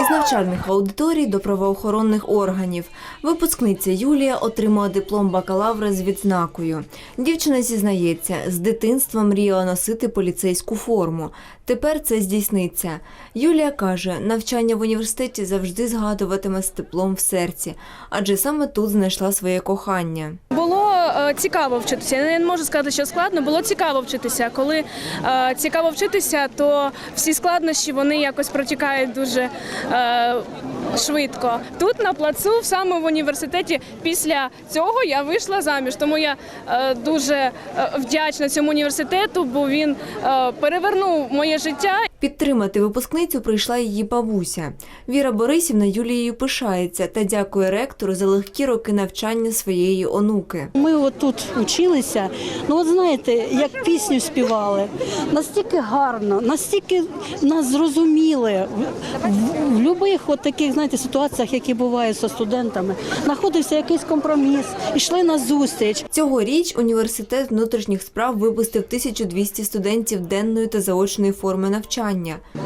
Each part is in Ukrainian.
Із навчальних аудиторій до правоохоронних органів. Випускниця Юлія отримала диплом бакалавра з відзнакою. Дівчина зізнається, з дитинства мріяла носити поліцейську форму. Тепер це здійсниться. Юлія каже, навчання в університеті завжди згадуватиме з теплом в серці, адже саме тут знайшла своє кохання. Було цікаво вчитися. Я не можу сказати, що складно. Було цікаво вчитися. Коли е, цікаво вчитися, то всі складнощі вони якось протікають дуже е, швидко. Тут на плацу, саме в університеті, після цього я вийшла заміж. Тому я е, дуже е, вдячна цьому університету, бо він е, перевернув моє життя. Підтримати випускницю прийшла її бабуся. Віра Борисівна Юлією пишається та дякує ректору за легкі роки навчання своєї онуки. Ми отут вчилися. Ну, от знаєте, як пісню співали, настільки гарно, настільки нас зрозуміли в, будь-яких от таких знаєте, ситуаціях, які бувають зі студентами, знаходився якийсь компроміс, йшли на зустріч. Цьогоріч університет внутрішніх справ випустив 1200 студентів денної та заочної форми навчання.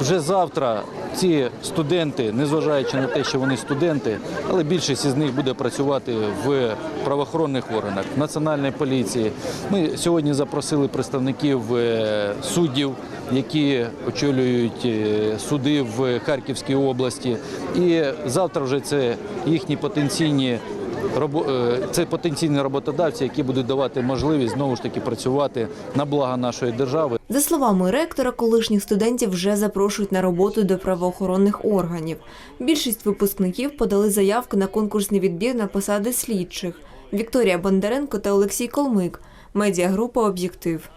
Вже завтра ці студенти, незважаючи на те, що вони студенти, але більшість із них буде працювати в правоохоронних органах національної поліції. Ми сьогодні запросили представників е, суддів, які очолюють е, суди в Харківській області. І завтра вже це їхні потенційні. Е, Це потенційні роботодавці, які будуть давати можливість знову ж таки працювати на благо нашої держави. За словами ректора, колишніх студентів вже запрошують на роботу до правоохоронних органів. Більшість випускників подали заявку на конкурсний відбір на посади слідчих. Вікторія Бондаренко та Олексій Колмик. Медіагрупа Об'єктив.